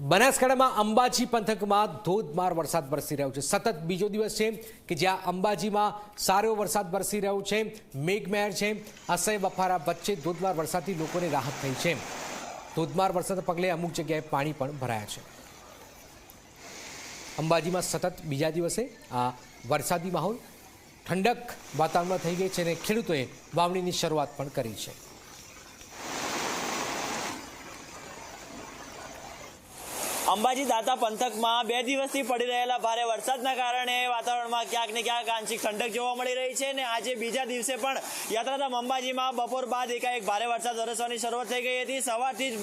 બનાસકાંઠામાં અંબાજી પંથકમાં ધોધમાર વરસાદ વરસી રહ્યો છે. સતત બીજો દિવસ છે કે જ્યાં અંબાજીમાં સારો વરસાદ વરસી રહ્યો છે, મેઘમહેર છે, અસહ્ય બફારા વચ્ચે ધોધમાર વરસાદથી લોકોને રાહત થઈ છે. ધોધમાર વરસાદના પગલે અમુક જગ્યાએ પાણી પણ ભરાયા છે. અંબાજીમાં સતત બીજા દિવસે આ વરસાદી માહોલ ઠંડક વાતાવરણમાં થઈ ગઈ છે અને ખેડૂતોએ વાવણીની શરૂઆત પણ કરી છે. અંબાજી દાતા પંથકમાં બે દિવસથી પડી રહેલા ભારે વરસાદના કારણે વાતાવરણમાં ક્યાંક ને ક્યાંક આંશિક ઠંડક જોવા મળી રહી છે અને આજે બીજા દિવસે પણ યાત્રાધામ અંબાજીમાં બપોર બાદ એકાએક ભારે વરસાદ વરસવાની શરૂઆત થઈ ગઈ હતી. સવારથી જ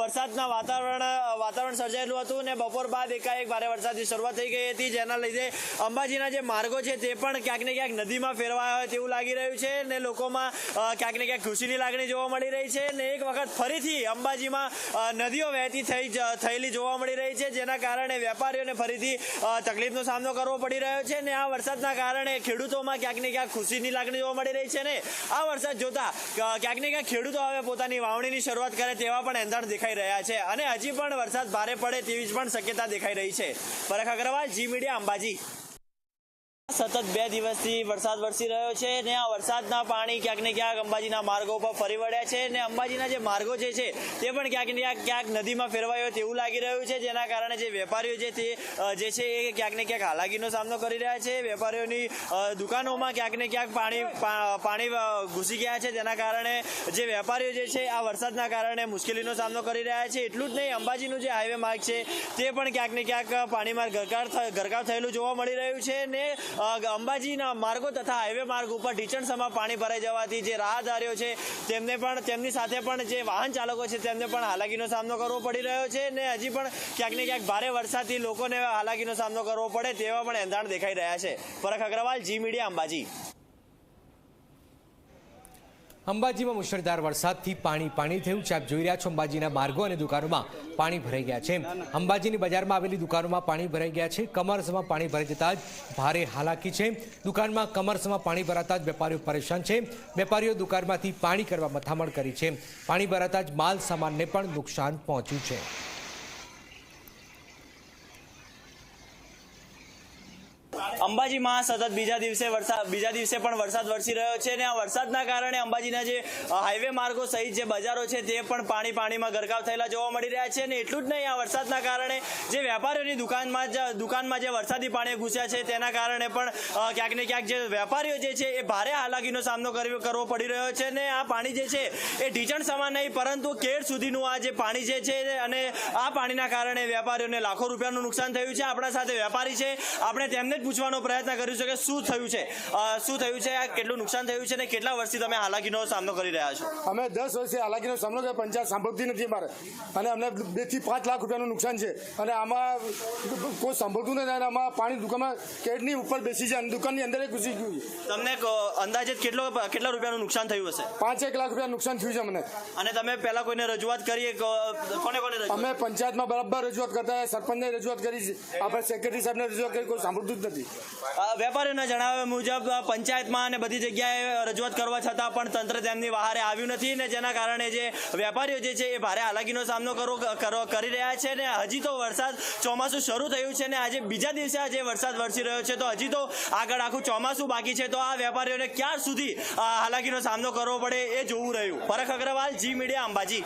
વરસાદના વાતાવરણ વાતાવરણ સર્જાયેલું હતું અને બપોર બાદ એકાએક ભારે વરસાદની શરૂઆત થઈ ગઈ હતી. જેના લીધે અંબાજીના જે માર્ગો છે તે પણ ક્યાંક ને ક્યાંક નદીમાં ફેરવાયા હોય તેવું લાગી રહ્યું છે અને લોકોમાં ક્યાંક ને ક્યાંક ખુશીની લાગણી જોવા મળી રહી છે અને એક વખત ફરીથી અંબાજીમાં નદીઓ વહેતી થઈ થયેલી જોવા મળી રહી છે, જેના કારણે વેપારીઓને ફરીથી તકલીફનો સામનો કરવો પડી રહ્યો છે અને આ વરસાદના કારણે ખેડૂતોમાં ક્યાંક ને ક્યાંક ખુશીની લાગણી જોવા મળી રહી છે ને આ વરસાદ જોતા ક્યાંક ને ક્યાંક ખેડૂતો હવે પોતાની વાવણીની શરૂઆત કરે તેવા પણ એંધાણ દેખાઈ રહ્યા છે અને હજી પણ વરસાદ ભારે પડે તેવી જ પણ શક્યતા દેખાઈ રહી છે. પરખ અગ્રવાલ, જી મીડિયા અંબાજી. સતત બે દિવસથી વરસાદ વરસી રહ્યો છે ને આ વરસાદના પાણી ક્યાંક ને ક્યાંક અંબાજીના માર્ગો પર ફરી વળ્યા છે ને અંબાજીના જે માર્ગો જે છે તે પણ ક્યાંક ને ક્યાંક ક્યાંક નદીમાં ફેરવાયો તેવું લાગી રહ્યું છે, જેના કારણે જે વેપારીઓ છે તે જે છે એ ક્યાંક ને ક્યાંક હાલાકીનો સામનો કરી રહ્યા છે. વેપારીઓની દુકાનોમાં ક્યાંક ને ક્યાંક પાણી પાણી ઘૂસી ગયા છે, જેના કારણે જે વેપારીઓ જે છે આ વરસાદના કારણે મુશ્કેલીનો સામનો કરી રહ્યા છે. એટલું જ નહીં, અંબાજીનું જે હાઈવે માર્ગ છે તે પણ ક્યાંક ને ક્યાંક પાણીમાં ગરકાવ થ- થયેલું જોવા મળી રહ્યું છે ને અંબાજીના માર્ગો તથા હાઈવે માર્ગ ઉપર ઢીચણસમાં પાણી ભરાઈ જવાથી જે રાહદારીઓ છે, તેમને પણ, તેમની સાથે પણ જે વાહન ચાલકો છે, તેમને પણ હાલાકીનો સામનો કરવો પડી રહ્યો છે ને હજી પણ ક્યાંક ને ક્યાંક ભારે વરસાદથી લોકોને હાલાકીનો સામનો કરવો પડે તેવા પણ એંધાણ દેખાઈ રહ્યા છે. પરખ અગ્રવાલ, જી મીડિયા અંબાજી. અંબાજીમાં મુશળધાર વરસાદથી પાણી પાણી થયું. છે આપ જોઈ રહ્યા છો અંબાજીના માર્ગો અને દુકાનોમાં પાણી ભરાઈ ગયા છે. અંબાજીની બજારમાં આવેલી દુકાનોમાં પાણી ભરાઈ ગયા છે. કમરસમાં પાણી ભરાઈ જતા જ ભારે હાલાકી છે. દુકાનમાં કમરસમાં પાણી ભરાતા જ વેપારીઓ પરેશાન છે. વેપારીઓ દુકાનમાંથી પાણી કરવા મથામણ કરી છે. પાણી ભરાતા જ માલ સામાનને પણ નુકસાન પહોંચ્યું છે. અંબાજીમાં સતત બીજા દિવસે વરસાદ બીજા દિવસે પણ વરસાદ વરસી રહ્યો છે અને આ વરસાદના કારણે અંબાજીના જે હાઈવે માર્ગો સહિત જે બજારો છે તે પણ પાણી પાણીમાં ગરકાવ થયેલા જોવા મળી રહ્યા છે અને એટલું જ નહીં, આ વરસાદના કારણે જે વેપારીઓની દુકાનમાં દુકાનમાં જે વરસાદી પાણી ઘૂસ્યા છે તેના કારણે પણ ક્યાંક ને ક્યાંક જે વેપારીઓ જે છે એ ભારે હાલાકીનો સામનો કરવો પડી રહ્યો છે અને આ પાણી જે છે એ ઢીચણ સમાન નહીં, પરંતુ કેડ સુધીનું આ જે પાણી જે છે અને આ પાણીના કારણે વેપારીઓને લાખો રૂપિયાનું નુકસાન થયું છે. આપણા સાથે વેપારી છે. આપણે તેમને જ પૂછવાનો પ્રયત્ન કર્યો છે કે શું થયું છે? શું થયું છે? આ કેટલું નુકસાન થયું છે અને કેટલા વર્ષથી તમે હાલાકીનો સામનો કરી રહ્યા છો? અમે દસ વર્ષથી હાલાકીનો સામનો કર્યો પંચાયત સાંભળતી નથી મારે અને અમને બેથી પાંચ લાખ રૂપિયાનું નુકસાન છે. અને આમાં કોઈ સાંભળતું નથી અને આમાં પાણી દુકાનમાં કેડની ઉપર બેસી છે અને દુકાનની અંદર ઘૂસી ગયું છે. તમને અંદાજે કેટલો કેટલા રૂપિયાનું નુકસાન થયું હશે? પાંચ એક લાખ રૂપિયા નુકસાન થયું છે મને અને તમે પહેલા કોઈને રજૂઆત કરીએ કોને કોને અમે પંચાયતમાં બરાબર રજૂઆત કરતા સરપંચને રજૂઆત કરી છે. આપણે સેક્રેટરી સાહેબને રજૂઆત કરી કોઈ સાંભળતું જ નથી. વેપારીઓના જણાવ્યા મુજબ પંચાયતમાં અને બધી જગ્યાએ રજૂઆત કરવા છતાં પણ તંત્ર તેમની બહારે આવ્યું નથી ને જેના કારણે જે વેપારીઓ જે છે એ ભારે હાલાકીનો સામનો કરવો કરી રહ્યા છે ને હજી તો વરસાદ ચોમાસું શરૂ થયું છે ને આજે બીજા દિવસે આજે વરસાદ વરસી રહ્યો છે તો હજી તો આગળ આખું ચોમાસું બાકી છે તો આ વેપારીઓને ક્યાં સુધી હાલાકીનો સામનો કરવો પડે એ જોવું રહ્યું. પરખ અગ્રવાલ, જી મીડિયા અંબાજી.